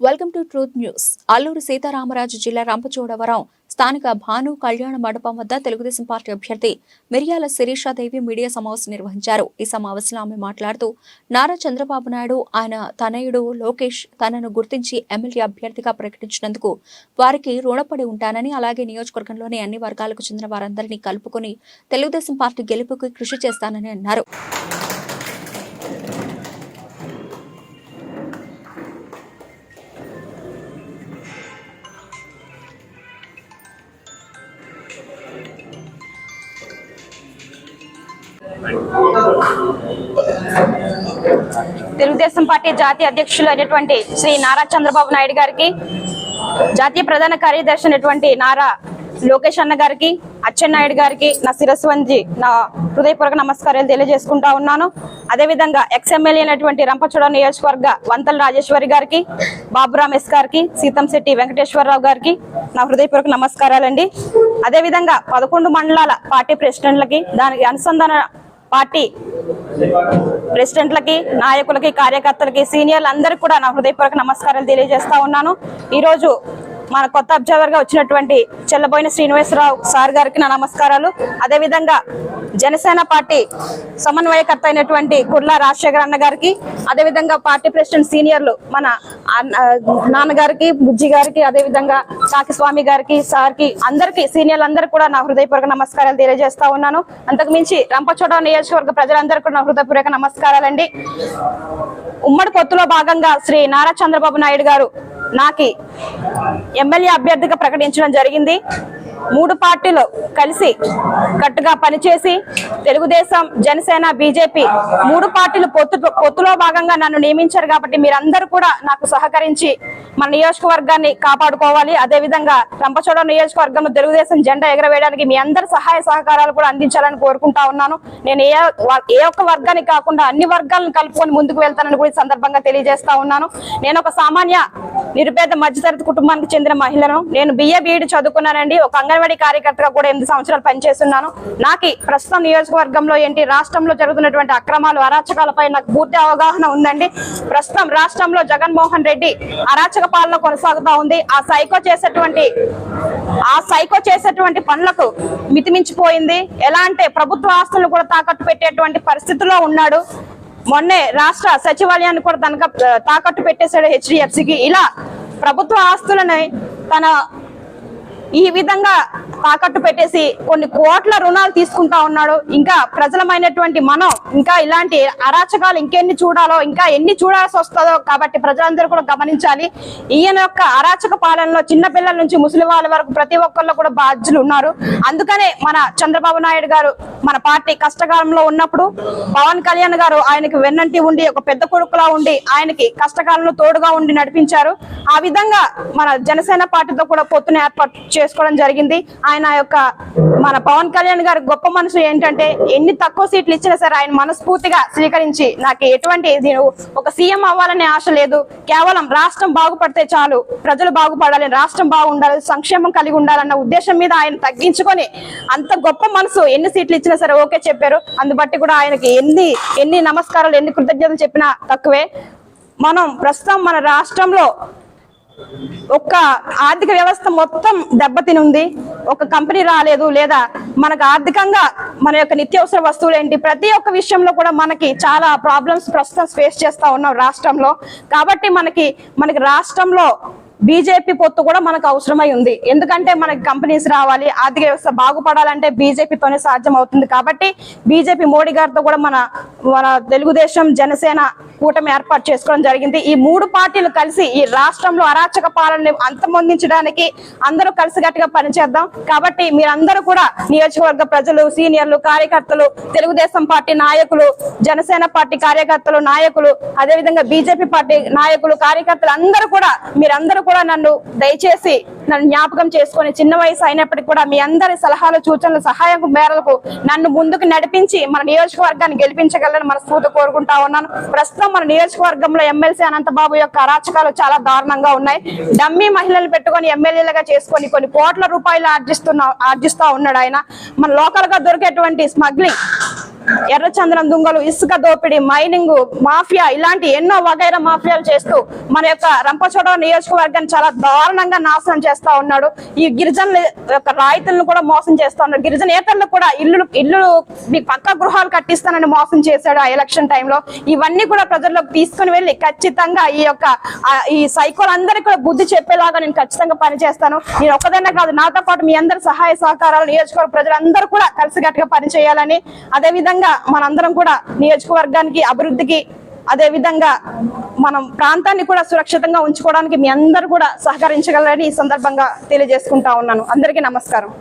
Welcome to Truth News. Alluri Sitaramaraju జిల్లా రంపచోడవరం స్థానిక భాను కళ్యాణ మండపం వద్ద తెలుగుదేశం పార్టీ అభ్యర్థి మిరియాల శిరీషాదేవి మీడియా సమావేశం నిర్వహించారు. ఈ సమావేశంలో ఆమె మాట్లాడుతూ నారా చంద్రబాబు నాయుడు ఆయన తనయుడు లోకేష్ తనను గుర్తించి ఎమ్మెల్యే అభ్యర్థిగా ప్రకటించినందుకు వారికి రుణపడి ఉంటానని అలాగే నియోజకవర్గంలోని అన్ని వర్గాలకు చెందిన వారందరినీ కలుపుకొని తెలుగుదేశం పార్టీ గెలుపుకి కృషి చేస్తానని అన్నారు. తెలుగుదేశం పార్టీ జాతీయ అధ్యక్షులు అయినటువంటి శ్రీ నారా చంద్రబాబు నాయుడు గారికి జాతీయ ప్రధాన కార్యదర్శి అయినటువంటి నారా లోకేష్ అన్న గారికి అచ్చెన్నాయుడు గారికి నా శిరస్సు వంజి నా హృదయపూర్వక నమస్కారాలు తెలియజేసుకుంటా ఉన్నాను. అదేవిధంగా ఎక్స్ఎమ్మెల్యే అయినటువంటి రంపచోడ నియోజకవర్గ వంతల రాజేశ్వరి గారికి బాబు రమేష్ గారికి సీతంశెట్టి వెంకటేశ్వరరావు గారికి నా హృదయపూర్వక నమస్కారాలండి. అదేవిధంగా పదకొండు మండలాల పార్టీ ప్రెసిడెంట్లకి దానికి అనుసంధాన పార్టీ ప్రెసిడెంట్లకి నాయకులకి కార్యకర్తలకి సీనియర్లు అందరికీ కూడా నా హృదయపూర్వక నమస్కారాలు తెలియజేస్తా ఉన్నాను. ఈరోజు మన కొత్త అబ్జర్వర్గా వచ్చినటువంటి చెల్లబోయిన శ్రీనివాసరావు సార్ గారికి నా నమస్కారాలు. అదేవిధంగా జనసేన పార్టీ సమన్వయకర్త అయినటువంటి కుర్లా రాజశేఖర్ అన్న గారికి అదేవిధంగా పార్టీ ప్రెసిడెంట్ సీనియర్లు మన అన్న- నాన్నగారికి బుజ్జి గారికి అదేవిధంగా కాకి స్వామి గారికి సార్కి అందరికి సీనియర్లు అందరికీ కూడా నా హృదయపూర్వక నమస్కారాలు తెలియజేస్తా ఉన్నాను. అంతకు మించి రంపచోట నియోజకవర్గ ప్రజలందరికీ కూడా నా హృదయపూర్వక నమస్కారాలండి. ఉమ్మడి పొత్తులో భాగంగా శ్రీ నారా చంద్రబాబు నాయుడు గారు నాకి ఎమ్మెల్యే అభ్యర్థిగా ప్రకటించడం జరిగింది. మూడు పార్టీలు కలిసి కట్టుగా పనిచేసి తెలుగుదేశం జనసేన బీజేపీ మూడు పార్టీలు పొత్తు పొత్తులో భాగంగా నన్ను నియమించారు కాబట్టి మీరందరూ కూడా నాకు సహకరించి మన నియోజకవర్గాన్ని కాపాడుకోవాలి. అదే విధంగా రంపచోడ నియోజకవర్గంలో తెలుగుదేశం జెండా ఎగరవేయడానికి మీ అందరి సహాయ సహకారాలు కూడా అందించాలని కోరుకుంటా ఉన్నాను. నేను ఏ ఏ ఒక్క వర్గానికి కాకుండా అన్ని వర్గాలను కలుపుకొని ముందుకు వెళ్తానని కూడా ఈ సందర్భంగా తెలియజేస్తా ఉన్నాను. నేను ఒక సామాన్య నిరుపేద మధ్యతరగతి కుటుంబానికి చెందిన మహిళను. నేను బిఏ బీఈడి చదువుకున్నానండి. ఒక అంగన్వాడీ కార్యకర్తగా కూడా ఎనిమిది సంవత్సరాలు పనిచేస్తున్నాను. నాకు ప్రస్తుతం నియోజకవర్గంలో ఏంటి రాష్ట్రంలో జరుగుతున్నటువంటి అక్రమాలు అరాచకాలపై నాకు పూర్తి అవగాహన ఉందండి. ప్రస్తుతం రాష్ట్రంలో జగన్మోహన్ రెడ్డి అరాచక పాలన కొనసాగుతా ఉంది. ఆ సైకో చేసేటువంటి ఆ సైకో చేసేటువంటి పనులకు మితిమించిపోయింది. ఎలా అంటే ప్రభుత్వ ఆస్తులను కూడా తాకట్టు పెట్టేటువంటి పరిస్థితిలో ఉన్నాడు. మొన్నే రాష్ట్ర సచివాలయాన్ని కూడా తనక తాకట్టు పెట్టేశాడు హెచ్డిఎఫ్సికి. ఇలా ప్రభుత్వ ఆస్తులని తన ఈ విధంగా తాకట్టు పెట్టేసి కొన్ని కోట్ల రుణాలు తీసుకుంటా ఉన్నాడు. ఇంకా ప్రజలమైనటువంటి మనం ఇంకా ఇలాంటి అరాచకాలు ఇంకెన్ని చూడాలో ఇంకా ఎన్ని చూడాల్సి వస్తుందో కాబట్టి ప్రజలందరూ కూడా గమనించాలి. ఈయన యొక్క అరాచక పాలనలో చిన్న పిల్లల నుంచి ముసలి వాళ్ళ వరకు ప్రతి ఒక్కళ్ళు కూడా బాధ్యులు ఉన్నారు. అందుకనే మన చంద్రబాబు నాయుడు గారు మన పార్టీ కష్టకాలంలో ఉన్నప్పుడు పవన్ కళ్యాణ్ గారు ఆయనకి వెన్నంటి ఉండి ఒక పెద్ద కొడుకులా ఉండి ఆయనకి కష్టకాలంలో తోడుగా ఉండి నడిపించారు. ఆ విధంగా మన జనసేన పార్టీతో కూడా పొత్తును ఏర్పాటు చేసుకోవడం జరిగింది. ఆయన యొక్క మన పవన్ కళ్యాణ్ గారి గొప్ప మనసు ఏంటంటే ఎన్ని తక్కువ సీట్లు ఇచ్చినా సరే ఆయన మనస్ఫూర్తిగా స్వీకరించి నాకు ఎటువంటి ఒక సీఎం అవ్వాలనే ఆశ లేదు. కేవలం రాష్ట్రం బాగుపడితే చాలు ప్రజలు బాగుపడాలి రాష్ట్రం బాగుండాలి సంక్షేమం కలిగి ఉండాలన్న ఉద్దేశం మీద ఆయన తగ్గించుకొని అంత గొప్ప మనసు ఎన్ని సీట్లు ఇచ్చినా సరే ఓకే చెప్పారు. అందుబట్టి కూడా ఆయనకి ఎన్ని ఎన్ని నమస్కారాలు ఎన్ని కృతజ్ఞతలు చెప్పినా తక్కువే. మనం ప్రస్తుతం మన రాష్ట్రంలో ఒక్క ఆర్థిక వ్యవస్థ మొత్తం దెబ్బతిని ఉంది ఒక కంపెనీ రాలేదు లేదా మనకు ఆర్థికంగా మన యొక్క నిత్యావసర వస్తువులు ఏంటి ప్రతి ఒక్క విషయంలో కూడా మనకి చాలా ప్రాబ్లమ్స్ ప్రస్తుతం ఫేస్ చేస్తా ఉన్నాం రాష్ట్రంలో. కాబట్టి మనకి మనకి రాష్ట్రంలో బీజేపీ పొత్తు కూడా మనకు అవసరమై ఉంది. ఎందుకంటే మనకి కంపెనీస్ రావాలి ఆర్థిక వ్యవస్థ బాగుపడాలంటే బీజేపీతోనే సాధ్యం అవుతుంది కాబట్టి బీజేపీ మోడీ గారితో కూడా మన మన తెలుగుదేశం జనసేన కూటమి ఏర్పాటు చేసుకోవడం జరిగింది. ఈ మూడు పార్టీలు కలిసి ఈ రాష్ట్రంలో అరాచక పాలనని అంతమొందించడానికి అందరూ కలిసికట్టుగా పనిచేద్దాం. కాబట్టి మీరందరూ కూడా నియోజకవర్గ ప్రజలు సీనియర్లు కార్యకర్తలు తెలుగుదేశం పార్టీ నాయకులు జనసేన పార్టీ కార్యకర్తలు నాయకులు అదేవిధంగా బీజేపీ పార్టీ నాయకులు కార్యకర్తలు అందరూ కూడా మీరందరూ కూడా నన్ను దయచేసి నన్ను జ్ఞాపకం చేసుకొని చిన్న వయసు అయినప్పటికీ కూడా మీ అందరి సలహాలు సూచనలు సహాయం మేరకు నన్ను ముందుకు నడిపించి మన నియోజకవర్గాన్ని గెలిపించగలని మనస్ఫూర్తి కోరుకుంటా ఉన్నాను. ప్రస్తుతం మన నియోజకవర్గంలో ఎమ్మెల్సీ అనంతబాబు యొక్క అరాచకాలు చాలా దారుణంగా ఉన్నాయి. డమ్మీ మహిళలు పెట్టుకొని ఎమ్మెల్యేలుగా చేసుకొని కొన్ని కోట్ల రూపాయలు ఆర్జిస్తున్నా ఆర్జిస్తా ఉన్నాడు ఆయన. మన లోకల్గా దొరికేటువంటి స్మగ్లింగ్ ఎర్రచందనం దుంగలు ఇసుక దోపిడీ మైనింగ్ మాఫియా ఇలాంటి ఎన్నో వగైరా మాఫియాలు చేస్తూ మన యొక్క రంపచోడవరం నియోజకవర్గాన్ని చాలా దారుణంగా నాశనం చేస్తా ఉన్నాడు. ఈ గిరిజనుల యొక్క రాయితులను కూడా మోసం చేస్తా ఉన్నాడు. గిరిజనేతలను కూడా ఇల్లు ఇల్లు మీకు పక్క గృహాలు కట్టిస్తానని మోసం చేశాడు ఆ ఎలక్షన్ టైంలో. ఇవన్నీ కూడా ప్రజల్లోకి తీసుకుని వెళ్ళి ఖచ్చితంగా ఈ యొక్క ఈ ఈ సైకోలందరికీ కూడా బుద్ధి చెప్పేలాగా నేను ఖచ్చితంగా పనిచేస్తాను. నేను ఒకదైనా కాదు నాతో పాటు మీ అందరి సహాయ సహకారాలు నియోజకవర్గ ప్రజలందరూ కూడా కలిసికట్టుగా పనిచేయాలని అదే విధంగా మనందరం కూడా నియోజకవర్గానికి అభివృద్ధికి అదే విధంగా మనం ప్రాంతాన్ని కూడా సురక్షితంగా ఉంచుకోవడానికి మీ అందరూ కూడా సహకరించగలరని ఈ సందర్భంగా తెలియజేసుకుంటా ఉన్నాను. అందరికీ నమస్కారం.